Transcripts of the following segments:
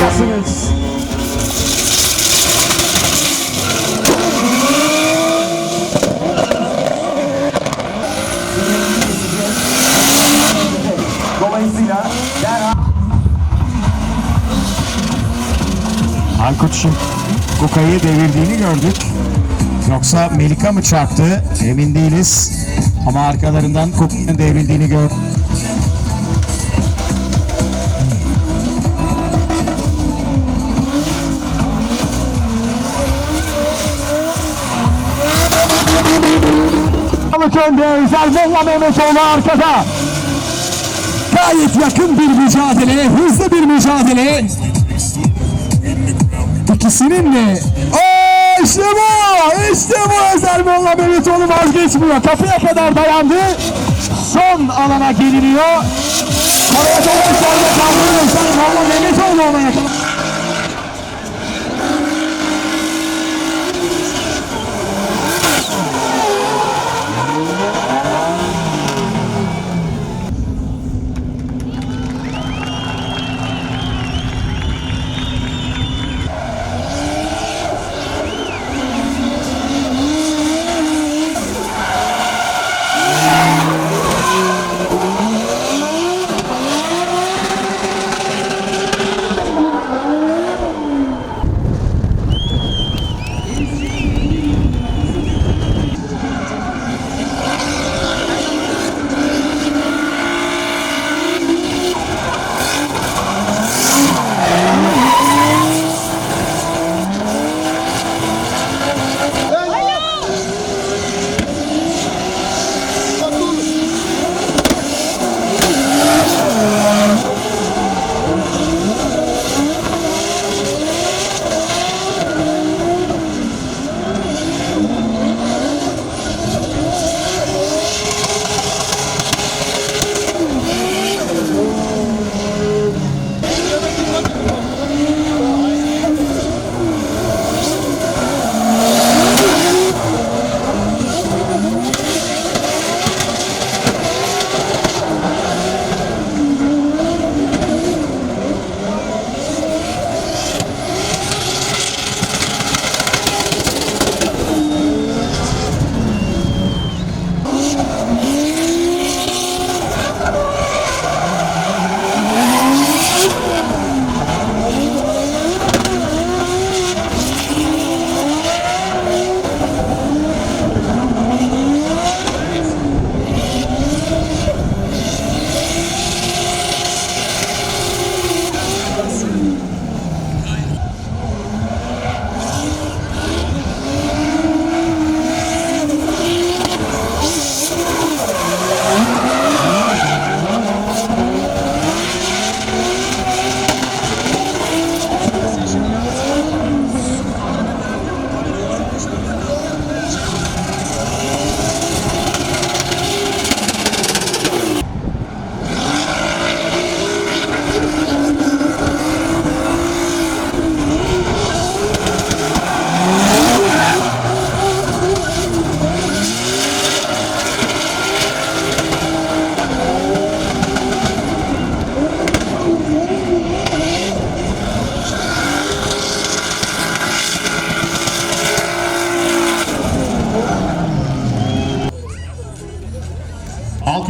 Harikasınız. Dolayısıyla Kuka'yı devirdiğini gördük. Yoksa Melika mı çarptı? Emin değiliz. Ama arkalarından Kuka'nın devrildiğini gördük. Özel Molla Mehmetoğlu arkada. Gayet yakın bir mücadele, hızlı bir mücadele. İkisinin de Aa, işte bu! İşte bu Özel Molla Mehmetoğlu vazgeçmiyor. Kapıya kadar dayandı. Son alana geliniyor. Oraya doğru Molla Mehmetoğlu ona yakaladı.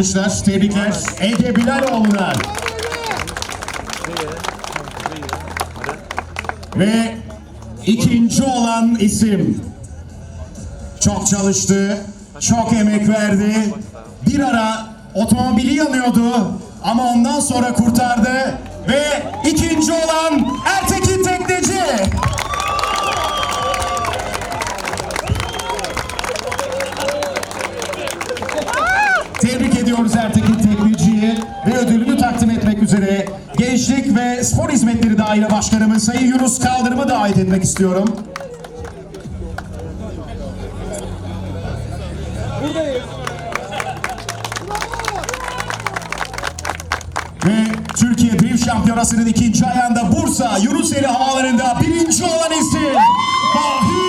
Alkışlar, tebrikler Ege Bilaloğlu'na. Ve ikinci olan isim. Çok çalıştı, çok emek verdi. Bir ara otomobili yanıyordu ama ondan sonra kurtardı. Ve ikinci olan Ertekin Ertekin Tekneci'yi ve ödülünü takdim etmek üzere Gençlik ve Spor Hizmetleri Daire Başkanımız Sayın Yunus Kaldırım'ı davet etmek istiyorum. Ve Türkiye Drift Şampiyonası'nın ikinci ayağında Bursa Yunuseli havalarında birinci olan isim Fahim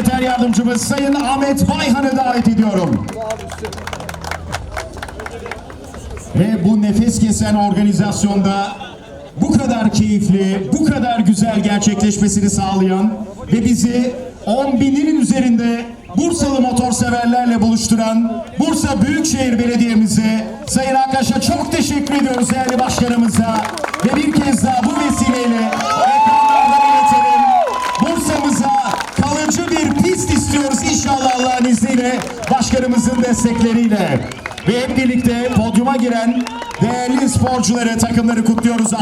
Sekreter Yardımcımız Sayın Ahmet Bayhan'ı davet ediyorum. Ve bu nefes kesen organizasyonda bu kadar keyifli, bu kadar güzel gerçekleşmesini sağlayan ve bizi on binin üzerinde Bursalı motorseverlerle buluşturan Bursa Büyükşehir Belediye'mize, Sayın Aktaş'a çok teşekkür ediyoruz değerli başkanımıza. Ve bir kez daha bu vesileyle destekleriyle. Ve hep birlikte podyuma giren değerli sporcuları, takımları kutluyoruz.